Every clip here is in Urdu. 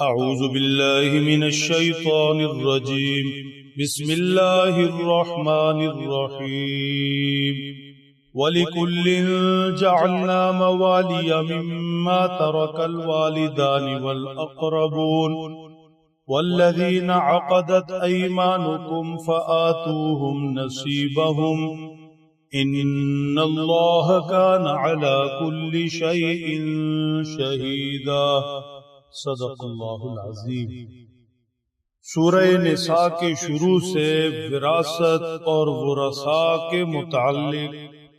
أعوذ بالله من الشيطان الرجيم. بسم الله الرحمن الرحيم. ولكل جعلنا موالي مما ترك الوالدان والأقربون. والذين عقدت أيمانكم فآتوهم نصيبهم. إن الله كان على كل شيء شهيدا. صدق اللہ العظیم. سورہ نساء کے شروع سے وراثت اور ورثا کے متعلق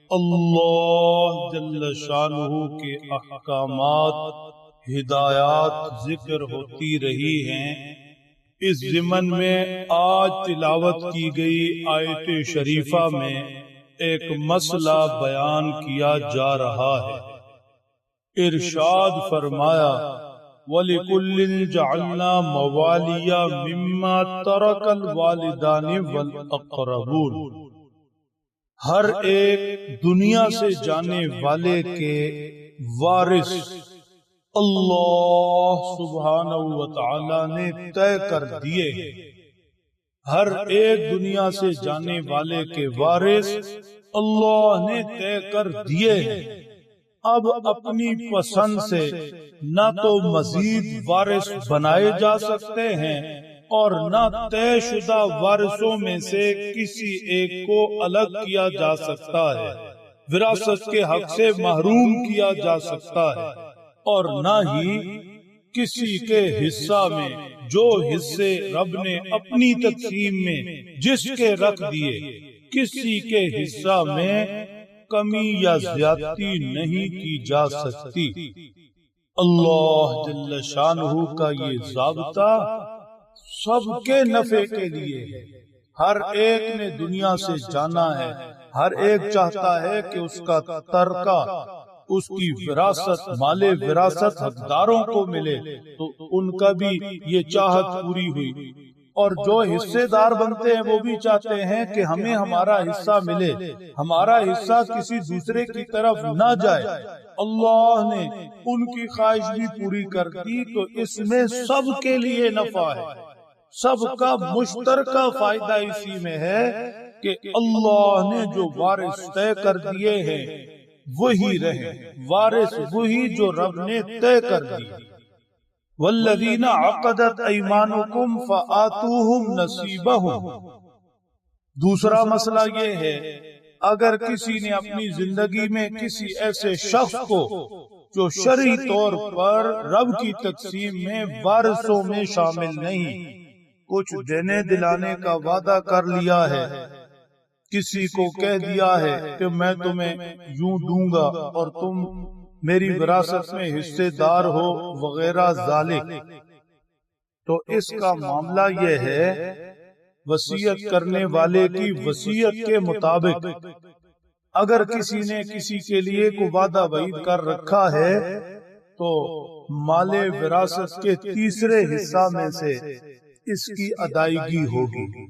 اللہ جل شانہ کے احکامات ہدایات ذکر ہوتی رہی ہیں۔ اس ضمن میں آج تلاوت کی گئی آیت شریفہ میں ایک مسئلہ بیان کیا جا رہا ہے۔ ارشاد فرمایا وَلِكُلٍ جَعَلْنَا مَوَالِيَا مِمَّا تَرَكَ الْوَالِدَانِ وَالْأَقْرَبُونَ ہر ایک دنیا سے جانے والے کے وارث اللہ سبحانہ وتعالی نے طے کر دیے۔ ہر ایک دنیا سے جانے والے کے وارث اللہ نے طے کر دیے۔ ہیں اب اپنی پسند سے نہ تو مزید وارث بنائے جا سکتے ہیں اور نہ طے شدہ وارثوں میں سے کسی ایک کو الگ کیا جا سکتا ہے۔ وراثت کے حق سے محروم کیا جا سکتا ہے اور نہ ہی کسی کے حصہ میں، جو حصے رب نے اپنی تقسیم میں جس کے رکھ دیے، کسی کے حصہ میں کمی یا زیادتی نہیں کی جا سکتی۔ اللہ جل شانہ کا یہ ضابطہ سب کے نفع کے لیے ہے۔ ہر ایک نے دنیا سے جانا ہے۔ ہر ایک چاہتا ہے کہ اس کا ترکہ، اس کی وراثت، مال وراثت حقداروں کو ملے۔ تو ان کا بھی یہ چاہت پوری ہوئی۔ اور جو حصے دار بنتے ہیں وہ بھی چاہتے ہیں کہ ہمیں ہمارا حصہ ملے ہمارا حصہ کسی دوسرے کی طرف نہ جائے۔ اللہ نے ان کی خواہش بھی پوری کر دی تو اس میں سب کے لیے نفع ہے۔ سب کا مشترکہ فائدہ اسی میں ہے کہ اللہ نے جو وارث طے کر دیے ہیں وہی رہے۔ وارث وہی جو رب نے طے کر دی۔ والذین عقدت ایمانکم فآتوہم نصیبہم. دوسرا مسئلہ یہ ہے، اگر کسی نے اپنی زندگی میں کسی ایسے شخص کو جو شرعی طور پر رب کی تقسیم میں وارثوں میں شامل نہیں، کچھ دینے دلانے کا وعدہ کر لیا ہے، کسی کو کہہ دیا ہے کہ میں تمہیں یوں دوں گا اور تم میری وراثت میں حصے دار ہو وغیرہ ذالک۔ تو اس کا معاملہ یہ ہے وسیعت کرنے والے کی وسیعت کے مطابق اگر کسی نے کسی کے لیے کو وعدہ وعید کر رکھا ہے تو مال وراثت کے تیسرے حصہ میں سے اس کی ادائیگی ہوگی۔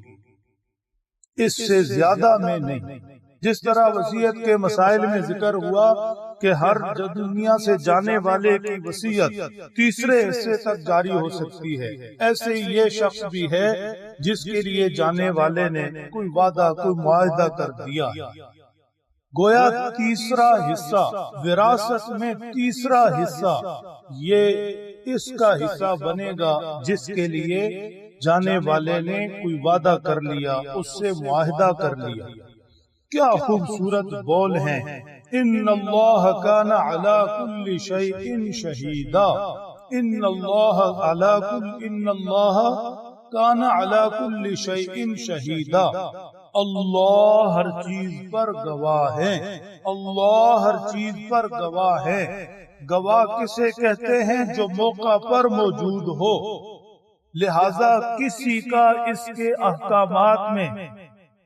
اس سے زیادہ میں نہیں۔ جس طرح وسیعت کے مسائل میں ذکر ہوا کہ ہر دنیا سے جانے والے کی وسیعت تیسرے حصے تک جاری ہو سکتی ہے۔ ایسے یہ شخص بھی ہے جس کے لیے جانے والے نے کوئی وعدہ، کوئی معاہدہ کر دیا۔ گویا تیسرا حصہ، وراثت میں تیسرا حصہ۔ یہ اس کا حصہ بنے گا جس کے لیے جانے والے نے کوئی وعدہ کر لیا، اس سے معاہدہ کر لیا۔ کیا خوبصورت بول ہیں۔ ان اللہ کان علی کل شیء شہیدا۔ ان اللہ علی کل، ان اللہ کان علی کل شیء شہیدا۔ اللہ ہر چیز پر گواہ ہے اللہ ہر چیز پر گواہ ہے گواہ کسے کہتے ہیں جو موقع پر موجود ہو۔ لہذا کسی کا اس کے احکامات میں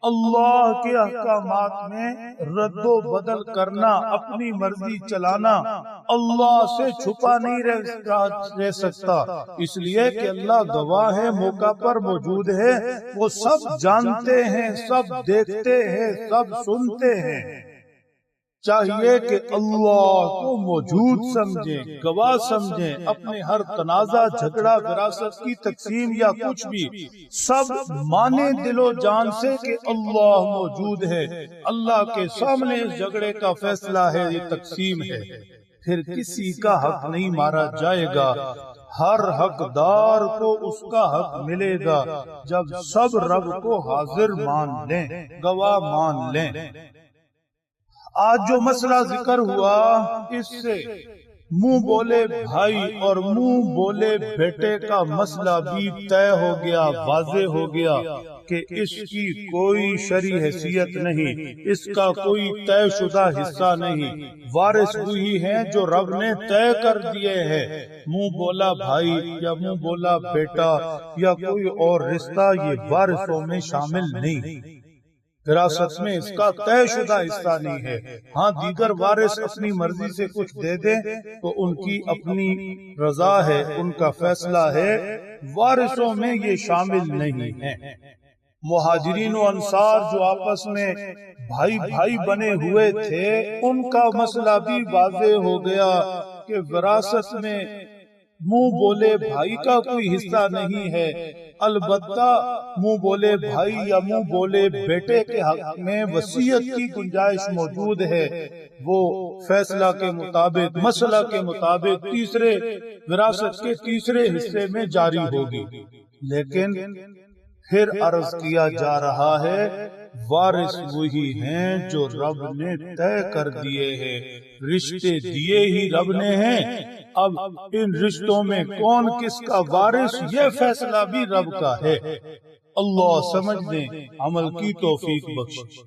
اللہ کے احکامات میں رد و بدل کرنا، اپنی مرضی چلانا، اللہ سے چھپا نہیں رہ سکتا اس لیے کہ اللہ گواہ ہے، موقع پر موجود ہے۔ وہ سب جانتے ہیں، سب دیکھتے ہیں، سب سنتے ہیں۔ چاہیے کہ اللہ کو موجود سمجھیں گواہ سمجھیں اپنے ہر تنازع جھگڑا وراثت کی تقسیم یا کچھ بھی سب مانے دل و جان سے کہ اللہ موجود ہے۔ اللہ کے سامنے اس جھگڑے کا فیصلہ ہے یہ تقسیم ہے۔ پھر کسی کا حق نہیں مارا جائے گا۔ ہر حقدار کو اس کا حق ملے گا۔ جب سب رب کو حاضر مان لیں گواہ مان لیں۔ آج جو مسئلہ ذکر ہوا، اس سے منہ بولے بھائی اور منہ بولے بیٹے کا مسئلہ بھی طے ہو گیا، واضح ہو گیا کہ اس کی کوئی شری حیثیت نہیں، اس کا کوئی طے شدہ حصہ نہیں۔ وارث وہی ہیں جو رب نے طے کر دیے ہیں۔ منہ بولا بھائی یا منہ بولا بیٹا یا کوئی اور رشتہ، یہ وارثوں میں شامل نہیں۔ وراثت میں اس کا طے شدہ حصہ نہیں ہے۔ ہاں دیگر وارث اپنی مرضی سے کچھ دے دیں تو ان کی اپنی رضا ہے، ان کا فیصلہ ہے۔ وارثوں میں یہ شامل نہیں ہے مہاجرین و انصار جو آپس میں بھائی بھائی بنے ہوئے تھے، ان کا مسئلہ بھی واضح ہو گیا کہ وراثت میں منہ بولے بھائی کا کوئی حصہ نہیں ہے۔ البتہ منہ بولے بھائی یا منہ بولے بیٹے کے حق میں وسیعت کی گنجائش موجود ہے۔ وہ فیصلہ کے مطابق مسئلہ کے مطابق تیسرے وراثت کے تیسرے حصے میں جاری ہوگی۔ لیکن پھر عرض کیا جا رہا ہے وارث وہی ہیں جو رب نے طے کر دیے ہیں۔ رشتے دیے ہی رب نے ہیں۔ اب ان رشتوں میں کون کس کا وارث یہ فیصلہ بھی رب کا ہے۔ اللہ سمجھ دیں عمل کی توفیق بخش